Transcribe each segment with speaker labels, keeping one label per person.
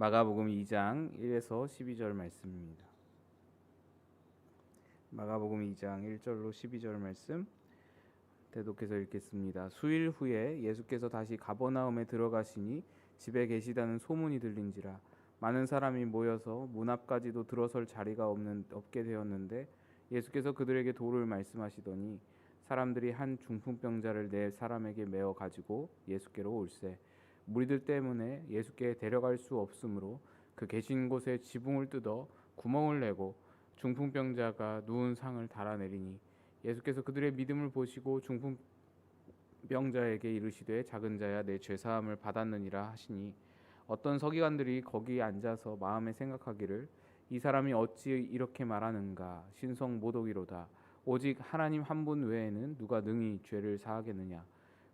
Speaker 1: 마가복음 2장 1에서 12절 말씀입니다. 마가복음 2장 1절로 12절 말씀 대독해서 읽겠습니다. 수일 후에 예수께서 다시 가버나움에 들어가시니 집에 계시다는 소문이 들린지라 많은 사람이 모여서 문 앞까지도 들어설 자리가 없는 없게 되었는데 예수께서 그들에게 도를 말씀하시더니 사람들이 한 중풍병자를 네 사람에게 메어 가지고 예수께로 올세 무리들 때문에 예수께 데려갈 수 없으므로 그 계신 곳에 지붕을 뜯어 구멍을 내고 중풍병자가 누운 상을 달아내리니 예수께서 그들의 믿음을 보시고 중풍병자에게 이르시되 작은 자야 내 죄 사함을 받았느니라 하시니 어떤 서기관들이 거기 앉아서 마음에 생각하기를 이 사람이 어찌 이렇게 말하는가 신성 모독이로다. 오직 하나님 한 분 외에는 누가 능히 죄를 사하겠느냐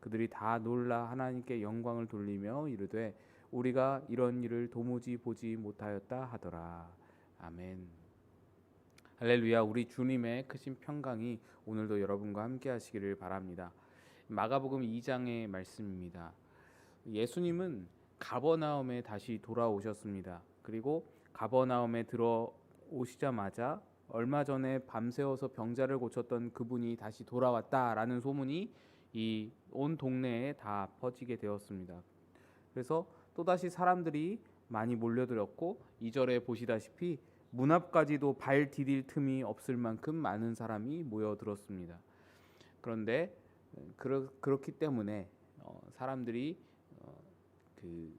Speaker 1: 그들이 다 놀라 하나님께 영광을 돌리며 이르되 우리가 이런 일을 도무지 보지 못하였다 하더라 아멘. 할렐루야 우리 주님의 크신 평강이 오늘도 여러분과 함께 하시기를 바랍니다. 마가복음 2장의 말씀입니다. 예수님은 가버나움에 다시 돌아오셨습니다. 그리고 가버나움에 들어오시자마자 얼마 전에 밤새워서 병자를 고쳤던 그분이 다시 돌아왔다라는 소문이 이 온 동네에 다 퍼지게 되었습니다. 그래서 또다시 사람들이 많이 몰려들었고 2절에 보시다시피 문 앞까지도 발 디딜 틈이 없을 만큼 많은 사람이 모여들었습니다. 그런데 그렇, 그렇기 때문에 어, 사람들이 어, 그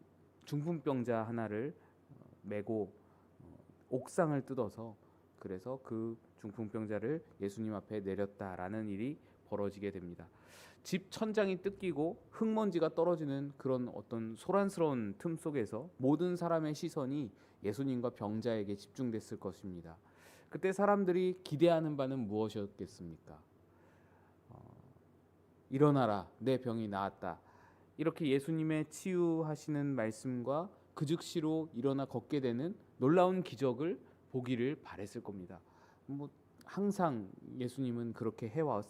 Speaker 1: 중풍병자 하나를 어, 메고 어, 옥상을 뜯어서 그래서 그 중풍병자를 예수님 앞에 내렸다라는 일이 벌어지게 됩니다. 집 천장이 뜯기고 흙먼지가 떨어지는 그런 어떤 소란스러운 틈 속에서 모든 사람의 시선이 예수님과 병자에게 집중됐을 것입니다. 그때 사람들이 기대하는 바는 무엇이었겠습니까? 어, 일어나라, 내 병이 나았다. 이렇게 예수님의 치유하시는 말씀과 그 즉시로 일어나 걷게 되는 놀라운 기적을 보기를 바랬을 겁니다. 뭐 항상 예수님은 그렇게 해왔,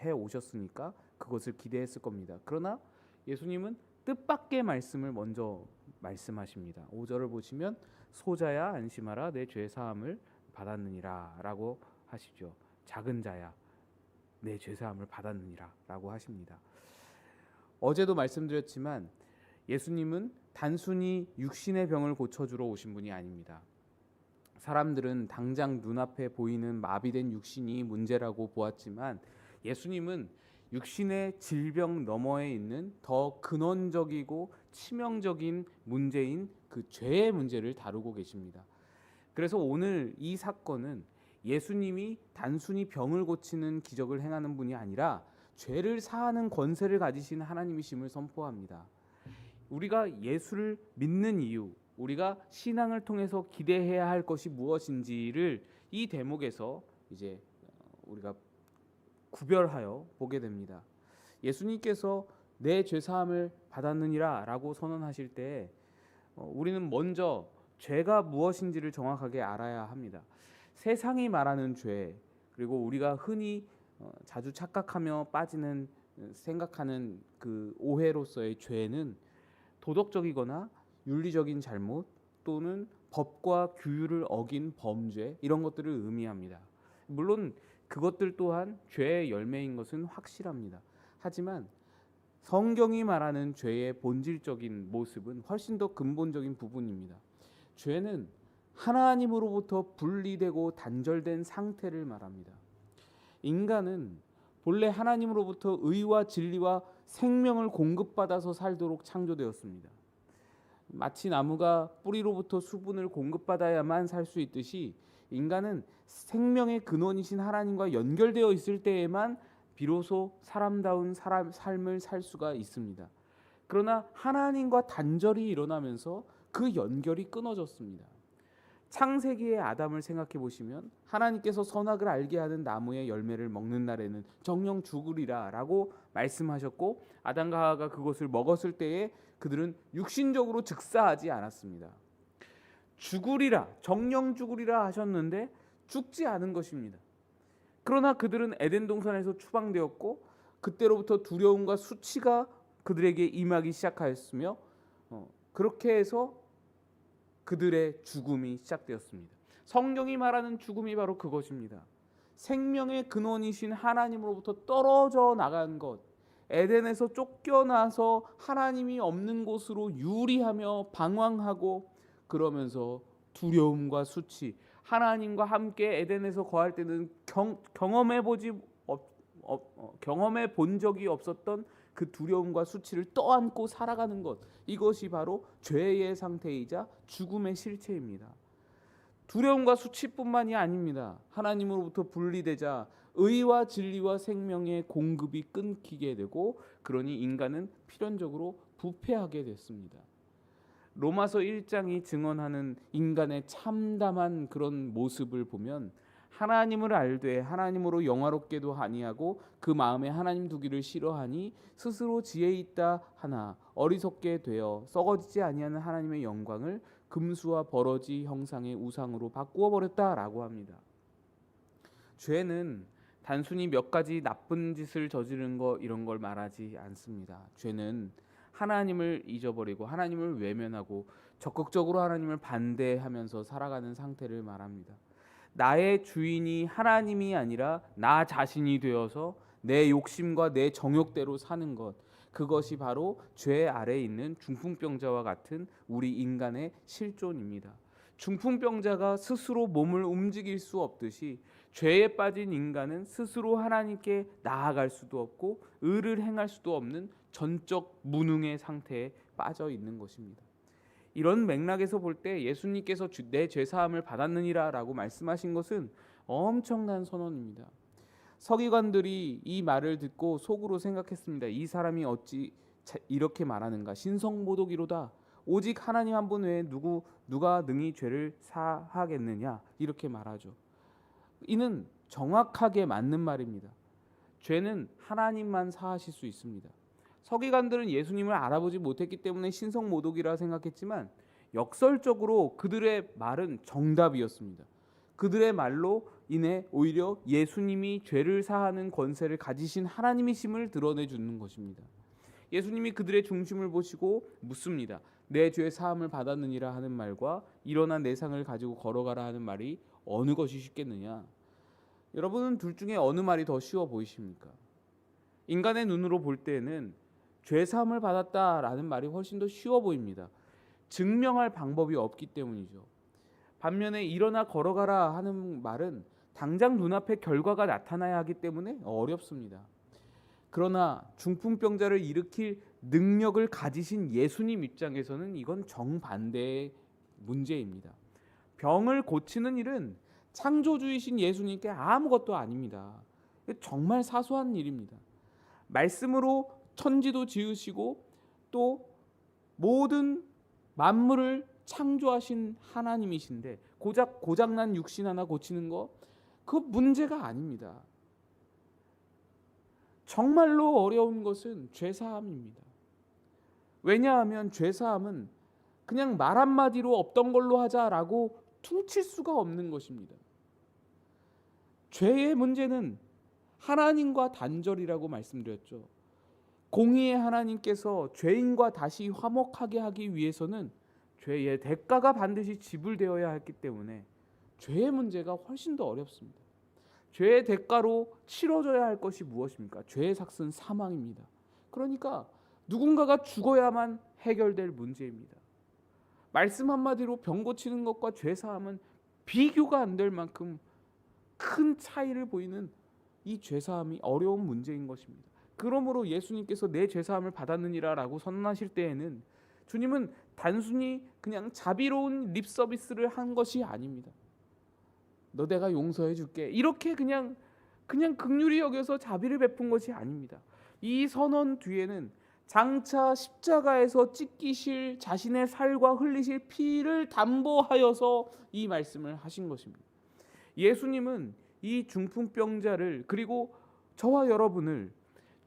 Speaker 1: 해 오셨으니까 그것을 기대했을 겁니다. 그러나 예수님은 뜻밖의 말씀을 먼저 말씀하십니다. 5절을 보시면 소자야 안심하라 내 죄 사함을 받았느니라라고 하시죠. 작은 자야 내 죄 사함을 받았느니라라고 하십니다. 어제도 말씀드렸지만 예수님은 단순히 육신의 병을 고쳐 주러 오신 분이 아닙니다. 사람들은 당장 눈앞에 보이는 마비된 육신이 문제라고 보았지만 예수님은 육신의 질병 너머에 있는 더 근원적이고 치명적인 문제인 그 죄의 문제를 다루고 계십니다. 그래서 오늘 이 사건은 예수님이 단순히 병을 고치는 기적을 행하는 분이 아니라 죄를 사하는 권세를 가지신 하나님이심을 선포합니다. 우리가 예수를 믿는 이유, 우리가 신앙을 통해서 기대해야 할 것이 무엇인지를 이 대목에서 이제 우리가 구별하여 보게 됩니다. 예수님께서 내 죄 사함을 받았느니라라고 선언하실 때 어, 우리는 먼저 죄가 무엇인지를 정확하게 알아야 합니다. 세상이 말하는 죄 그리고 우리가 흔히 어, 자주 착각하며 빠지는 어, 생각하는 그 오해로서의 죄는 도덕적이거나 윤리적인 잘못 또는 법과 규율을 어긴 범죄 이런 것들을 의미합니다. 물론 그것들 또한 죄의 열매인 것은 확실합니다. 하지만 성경이 말하는 죄의 본질적인 모습은 훨씬 더 근본적인 부분입니다. 죄는 하나님으로부터 분리되고 단절된 상태를 말합니다. 인간은 본래 하나님으로부터 의와 진리와 생명을 공급받아서 살도록 창조되었습니다. 마치 나무가 뿌리로부터 수분을 공급받아야만 살 수 있듯이 인간은 생명의 근원이신 하나님과 연결되어 있을 때에만 비로소 사람다운 사람 삶을 살 수가 있습니다. 그러나 하나님과 단절이 일어나면서 그 연결이 끊어졌습니다. 창세기의 아담을 생각해 보시면 하나님께서 선악을 알게 하는 나무의 열매를 먹는 날에는 정령 죽으리라라고 말씀하셨고 아담과 하와가 그것을 먹었을 때에 그들은 육신적으로 즉사하지 않았습니다. 죽으리라 정령 죽으리라 하셨는데 죽지 않은 것입니다. 그러나 그들은 에덴 동산에서 추방되었고 그때로부터 두려움과 수치가 그들에게 임하기 시작하였으며 어, 그렇게 해서 그들의 죽음이 시작되었습니다. 성경이 말하는 죽음이 바로 그것입니다. 생명의 근원이신 하나님으로부터 떨어져 나간 것, 에덴에서 쫓겨나서 하나님이 없는 곳으로 유리하며 방황하고 그러면서 두려움과 수치, 하나님과 함께 에덴에서 거할 때는 경, 경험해 보지 어, 경험해 본 적이 없었던 그 두려움과 수치를 떠안고 살아가는 것 이것이 바로 죄의 상태이자 죽음의 실체입니다. 두려움과 수치뿐만이 아닙니다. 하나님으로부터 분리되자 의와 진리와 생명의 공급이 끊기게 되고 그러니 인간은 필연적으로 부패하게 됐습니다. 로마서 1장이 증언하는 인간의 참담한 그런 모습을 보면 하나님을 알되 하나님으로 영화롭게도 아니하고 그 마음에 하나님 두기를 싫어하니 스스로 지혜 있다 하나 어리석게 되어 썩어지지 아니하는 하나님의 영광을 금수와 버러지 형상의 우상으로 바꾸어 버렸다라고 합니다. 죄는 단순히 몇 가지 나쁜 짓을 저지른 거 이런 걸 말하지 않습니다. 죄는 하나님을 잊어버리고 하나님을 외면하고 적극적으로 하나님을 반대하면서 살아가는 상태를 말합니다. 나의 주인이 하나님이 아니라 나 자신이 되어서 내 욕심과 내 정욕대로 사는 것 그것이 바로 죄 아래에 있는 중풍병자와 같은 우리 인간의 실존입니다. 중풍병자가 스스로 몸을 움직일 수 없듯이 죄에 빠진 인간은 스스로 하나님께 나아갈 수도 없고 의를 행할 수도 없는 전적 무능의 상태에 빠져 있는 것입니다. 이런 맥락에서 볼 때 예수님께서 내 죄 사함을 받았느니라라고 말씀하신 것은 엄청난 선언입니다. 서기관들이 이 말을 듣고 속으로 생각했습니다. 이 사람이 어찌 이렇게 말하는가? 신성모독이로다. 오직 하나님 한 분 외에 누구 누가 능히 죄를 사하겠느냐? 이렇게 말하죠. 이는 정확하게 맞는 말입니다. 죄는 하나님만 사하실 수 있습니다. 서기관들은 예수님을 알아보지 못했기 때문에 신성모독이라 생각했지만 역설적으로 그들의 말은 정답이었습니다. 그들의 말로 인해 오히려 예수님이 죄를 사하는 권세를 가지신 하나님이심을 드러내 주는 것입니다. 예수님이 그들의 중심을 보시고 묻습니다. 내 죄 사함을 받았느니라 하는 말과 일어나 내 상을 가지고 걸어가라 하는 말이 어느 것이 쉽겠느냐? 여러분은 둘 중에 어느 말이 더 쉬워 보이십니까? 인간의 눈으로 볼 때는 죄 사함을 받았다라는 말이 훨씬 더 쉬워 보입니다. 증명할 방법이 없기 때문이죠. 반면에 일어나 걸어가라 하는 말은 당장 눈앞에 결과가 나타나야 하기 때문에 어렵습니다. 그러나 중풍병자를 일으킬 능력을 가지신 예수님 입장에서는 이건 정반대의 문제입니다. 병을 고치는 일은 창조주이신 예수님께 아무것도 아닙니다. 정말 사소한 일입니다. 말씀으로 천지도 지으시고 또 모든 만물을 창조하신 하나님이신데 고작 고장난 육신 하나 고치는 거 그 문제가 아닙니다. 정말로 어려운 것은 죄 사함입니다. 왜냐하면 죄 사함은 그냥 말 한마디로 없던 걸로 하자라고 퉁칠 수가 없는 것입니다. 죄의 문제는 하나님과 단절이라고 말씀드렸죠. 공의의 하나님께서 죄인과 다시 화목하게 하기 위해서는 죄의 대가가 반드시 지불되어야 했기 때문에 죄의 문제가 훨씬 더 어렵습니다. 죄의 대가로 치러져야 할 것이 무엇입니까? 죄의 삭은 사망입니다. 그러니까 누군가가 죽어야만 해결될 문제입니다. 말씀 한마디로 병 고치는 것과 죄 사함은 비교가 안 될 만큼 큰 차이를 보이는 이 죄 사함이 어려운 문제인 것입니다. 그러므로 예수님께서 내 죄사함을 받았느니라라고 선언하실 때에는 주님은 단순히 그냥 자비로운 립 서비스를 한 것이 아닙니다. 너 내가 용서해 줄게. 이렇게 그냥 그냥 극률이 여겨서 자비를 베푼 것이 아닙니다. 이 선언 뒤에는 장차 십자가에서 찢기실 자신의 살과 흘리실 피를 담보하여서 이 말씀을 하신 것입니다. 예수님은 이 중풍병자를 그리고 저와 여러분을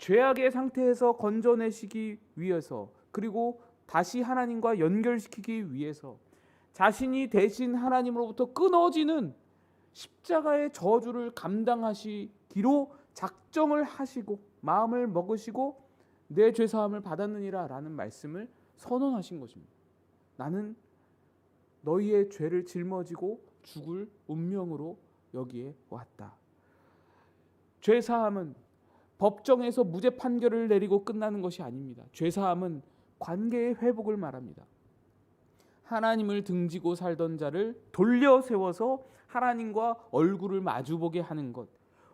Speaker 1: 죄악의 상태에서 건져내시기 위해서 그리고 다시 하나님과 연결시키기 위해서 자신이 대신 하나님으로부터 끊어지는 십자가의 저주를 감당하시기로 작정을 하시고 마음을 먹으시고 내 죄사함을 받았느니라라는 말씀을 선언하신 것입니다. 나는 너희의 죄를 짊어지고 죽을 운명으로 여기에 왔다. 죄사함은 법정에서 무죄 판결을 내리고 끝나는 것이 아닙니다. 죄사함은 관계의 회복을 말합니다. 하나님을 등지고 살던 자를 돌려 세워서 하나님과 얼굴을 마주보게 하는 것.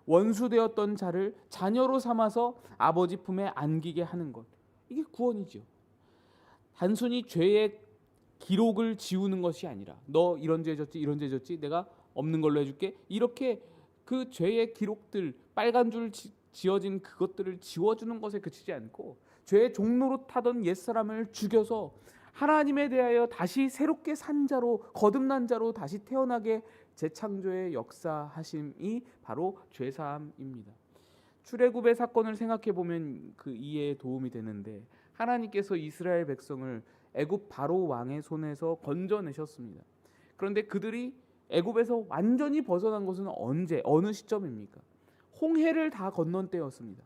Speaker 1: 원수되었던 자를 자녀로 삼아서 아버지 품에 안기게 하는 것. 이게 구원이죠. 단순히 죄의 기록을 지우는 것이 아니라 너 이런 죄 졌지 이런 죄 졌지 내가 없는 걸로 해줄게 이렇게 그 죄의 기록들 빨간 줄 지- 지어진 그것들을 지워주는 것에 그치지 않고 죄의 종로로 타던 옛 사람을 죽여서 하나님에 대하여 다시 새롭게 산 자로 거듭난 자로 다시 태어나게 재창조의 역사하심이 바로 죄사함입니다. 출애굽의 사건을 생각해 보면 그 이해에 도움이 되는데 하나님께서 이스라엘 백성을 애굽 바로 왕의 손에서 건져내셨습니다. 그런데 그들이 애굽에서 완전히 벗어난 것은 언제 어느 시점입니까? 홍해를 다 건넌 때였습니다.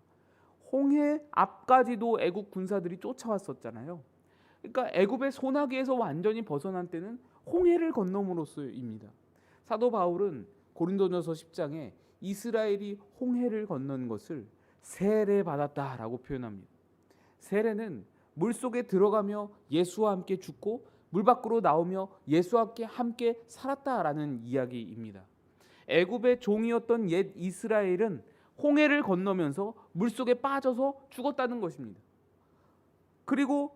Speaker 1: 홍해 앞까지도 애굽 군사들이 쫓아왔었잖아요. 그러니까 애굽의 소나기에서 완전히 벗어난 때는 홍해를 건너므로써입니다. 사도 바울은 고린도전서 10장에 이스라엘이 홍해를 건넌 것을 세례 받았다라고 표현합니다. 세례는 물 속에 들어가며 예수와 함께 죽고 물 밖으로 나오며 예수와 함께 살았다라는 이야기입니다. 애굽의 종이었던 옛 이스라엘은 홍해를 건너면서 물 속에 빠져서 죽었다는 것입니다. 그리고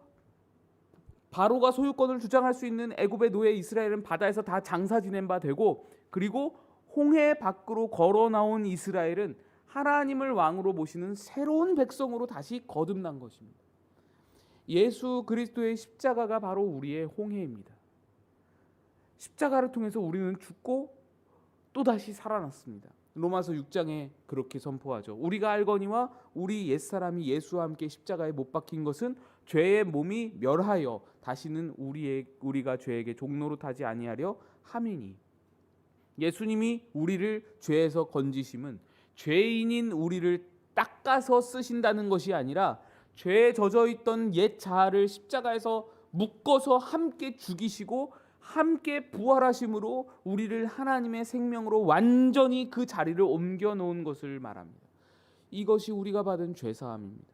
Speaker 1: 바로가 소유권을 주장할 수 있는 애굽의 노예 이스라엘은 바다에서 다 장사 지낸 바 되고 그리고 홍해 밖으로 걸어 나온 이스라엘은 하나님을 왕으로 모시는 새로운 백성으로 다시 거듭난 것입니다. 예수 그리스도의 십자가가 바로 우리의 홍해입니다. 십자가를 통해서 우리는 죽고 또 다시 살아났습니다. 로마서 6장에 그렇게 선포하죠. 우리가 알거니와 우리 옛사람이 예수와 함께 십자가에 못 박힌 것은 죄의 몸이 멸하여 다시는 우리의 우리가 죄에게 종로로 타지 아니하려 함이니 예수님이 우리를 죄에서 건지심은 죄인인 우리를 닦아서 쓰신다는 것이 아니라 죄에 젖어 있던 옛 자아를 십자가에서 묶어서 함께 죽이시고 함께 부활하심으로 우리를 하나님의 생명으로 완전히 그 자리를 옮겨 놓은 것을 말합니다. 이것이 우리가 받은 죄 사함입니다.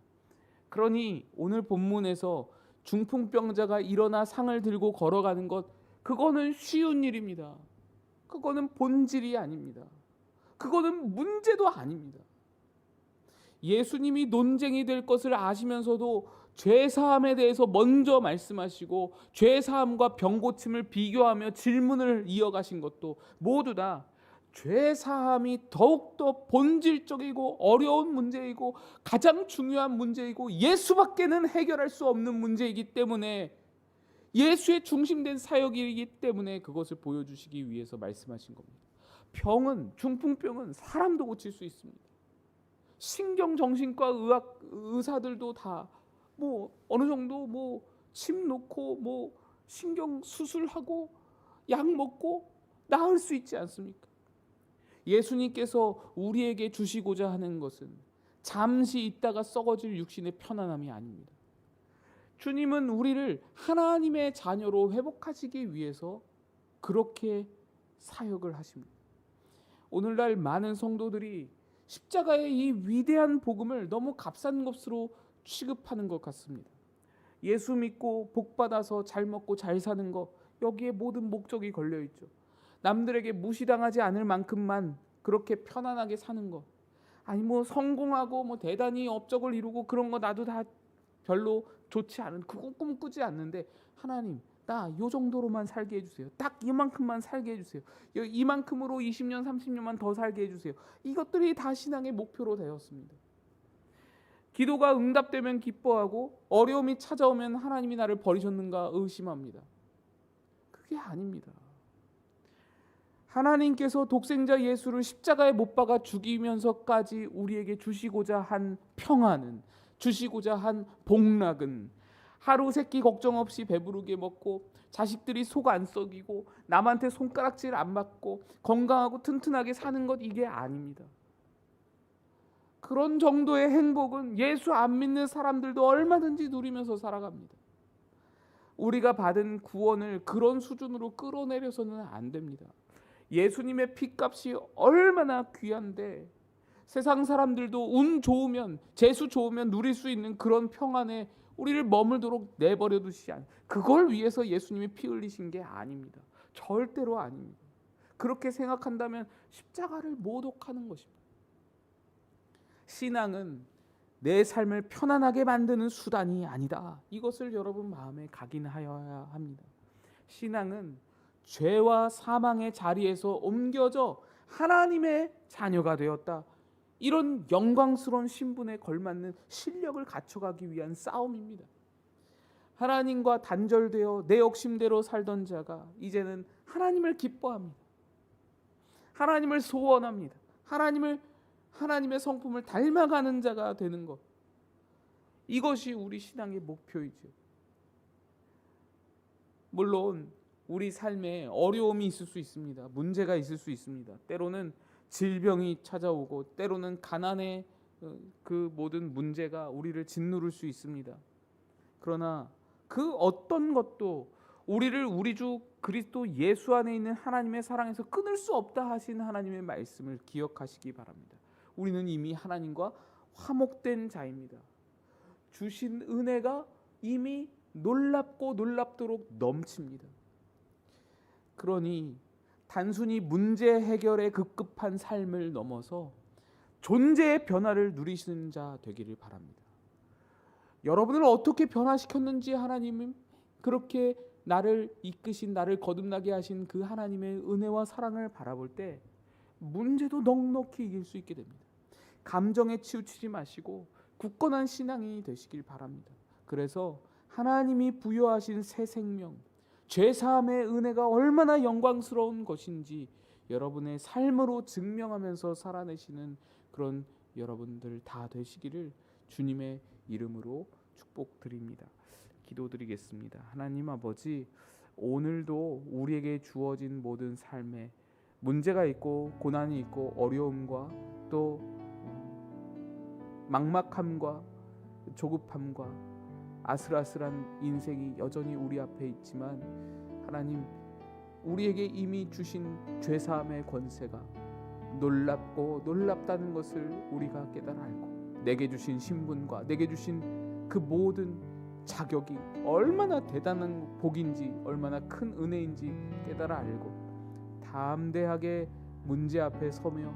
Speaker 1: 그러니 오늘 본문에서 중풍병자가 일어나 상을 들고 걸어가는 것 그거는 쉬운 일입니다. 그거는 본질이 아닙니다. 그거는 문제도 아닙니다. 예수님이 논쟁이 될 것을 아시면서도 죄 사함에 대해서 먼저 말씀하시고 죄 사함과 병 고침을 비교하며 질문을 이어가신 것도 모두 다 죄 사함이 더욱더 본질적이고 어려운 문제이고 가장 중요한 문제이고 예수밖에는 해결할 수 없는 문제이기 때문에 예수의 중심된 사역이기 때문에 그것을 보여주시기 위해서 말씀하신 겁니다. 병은 중풍병은 사람도 고칠 수 있습니다. 신경 정신과 의학 의사들도 다 뭐 어느 정도 뭐 침 놓고 뭐 신경 수술하고 약 먹고 나을 수 있지 않습니까? 예수님께서 우리에게 주시고자 하는 것은 잠시 있다가 썩어질 육신의 편안함이 아닙니다. 주님은 우리를 하나님의 자녀로 회복하시기 위해서 그렇게 사역을 하십니다. 오늘날 많은 성도들이 십자가의 이 위대한 복음을 너무 값싼 것으로 취급하는 것 같습니다. 예수 믿고 복 받아서 잘 먹고 잘 사는 것 여기에 모든 목적이 걸려 있죠. 남들에게 무시당하지 않을 만큼만 그렇게 편안하게 사는 것. 아니 뭐 성공하고 뭐 대단히 업적을 이루고 그런 거 나도 다 별로 좋지 않은 그거 꿈꾸지 않는데 하나님 나 요 정도로만 살게 해주세요. 딱 이만큼만 살게 해주세요. 요- 이만큼으로 20년 30년만 더 살게 해주세요. 이것들이 다 신앙의 목표로 되었습니다. 기도가 응답되면 기뻐하고 어려움이 찾아오면 하나님이 나를 버리셨는가 의심합니다. 그게 아닙니다. 하나님께서 독생자 예수를 십자가에 못 박아 죽이면서까지 우리에게 주시고자 한 평안은 주시고자 한 복락은 하루 세끼 걱정 없이 배부르게 먹고 자식들이 속 안 썩이고 남한테 손가락질 안 맞고 건강하고 튼튼하게 사는 것 이게 아닙니다. 그런 정도의 행복은 예수 안 믿는 사람들도 얼마든지 누리면서 살아갑니다. 우리가 받은 구원을 그런 수준으로 끌어내려서는 안 됩니다. 예수님의 피값이 얼마나 귀한데 세상 사람들도 운 좋으면 재수 좋으면 누릴 수 있는 그런 평안에 우리를 머물도록 내버려 두시지 않. 그걸 위해서 예수님이 피 흘리신 게 아닙니다. 절대로 아닙니다. 그렇게 생각한다면 십자가를 모독하는 것입니다. 신앙은 내 삶을 편안하게 만드는 수단이 아니다. 이것을 여러분 마음에 각인하여야 합니다. 신앙은 죄와 사망의 자리에서 옮겨져 하나님의 자녀가 되었다. 이런 영광스러운 신분에 걸맞는 실력을 갖춰가기 위한 싸움입니다. 하나님과 단절되어 내 욕심대로 살던 자가 이제는 하나님을 기뻐합니다. 하나님을 소원합니다. 하나님을 하나님의 성품을 닮아가는 자가 되는 것. 이것이 우리 신앙의 목표이죠. 물론 우리 삶에 어려움이 있을 수 있습니다. 문제가 있을 수 있습니다. 때로는 질병이 찾아오고 때로는 가난의 어, 그 모든 문제가 우리를 짓누를 수 있습니다. 그러나 그 어떤 것도 우리를 우리 주 그리스도 예수 안에 있는 하나님의 사랑에서 끊을 수 없다 하신 하나님의 말씀을 기억하시기 바랍니다. 우리는 이미 하나님과 화목된 자입니다. 주신 은혜가 이미 놀랍고 놀랍도록 넘칩니다. 그러니 단순히 문제 해결에 급급한 삶을 넘어서 존재의 변화를 누리시는 자 되기를 바랍니다. 여러분을 어떻게 변화시켰는지 하나님은 그렇게 나를 이끄신 나를 거듭나게 하신 그 하나님의 은혜와 사랑을 바라볼 때 문제도 넉넉히 이길 수 있게 됩니다. 감정에 치우치지 마시고 굳건한 신앙이 되시길 바랍니다. 그래서 하나님이 부여하신 새 생명, 죄 사함의 은혜가 얼마나 영광스러운 것인지 여러분의 삶으로 증명하면서 살아내시는 그런 여러분들 다 되시기를 주님의 이름으로 축복드립니다. 기도드리겠습니다. 하나님 아버지 오늘도 우리에게 주어진 모든 삶에 문제가 있고 고난이 있고 어려움과 또 막막함과 조급함과 아슬아슬한 인생이 여전히 우리 앞에 있지만 하나님 우리에게 이미 주신 죄 사함의 권세가 놀랍고 놀랍다는 것을 우리가 깨달아 알고 내게 주신 신분과 내게 주신 그 모든 자격이 얼마나 대단한 복인지 얼마나 큰 은혜인지 깨달아 알고 담대하게 문제 앞에 서며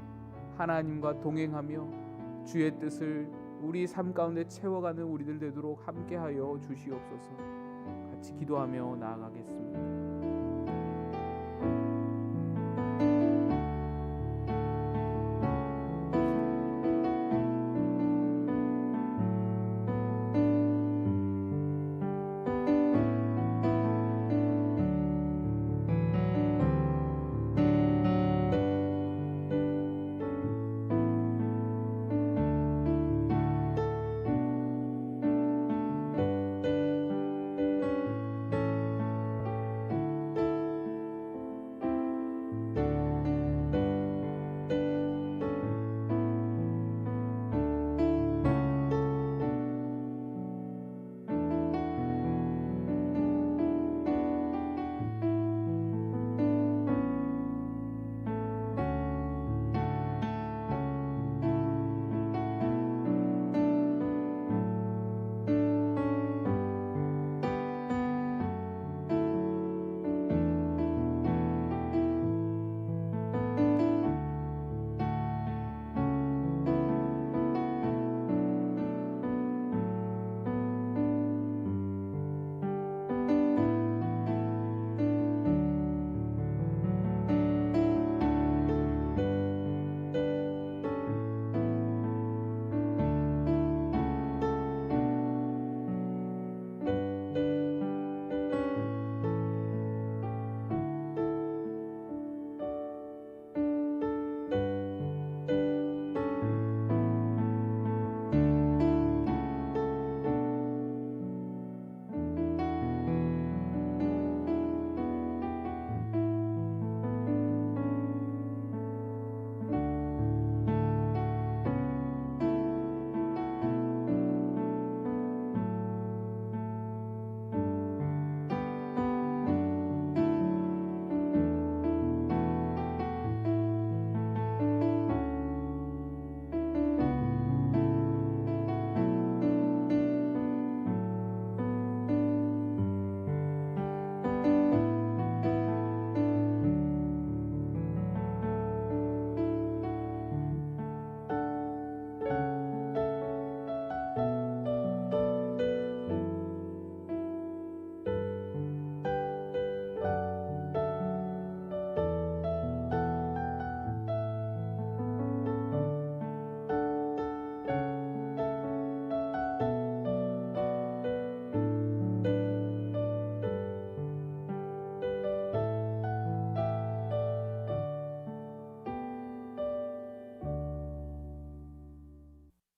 Speaker 1: 하나님과 동행하며 주의 뜻을 우리 삶 가운데 채워가는 우리들 되도록 함께하여 주시옵소서. 같이 기도하며 나아가겠습니다.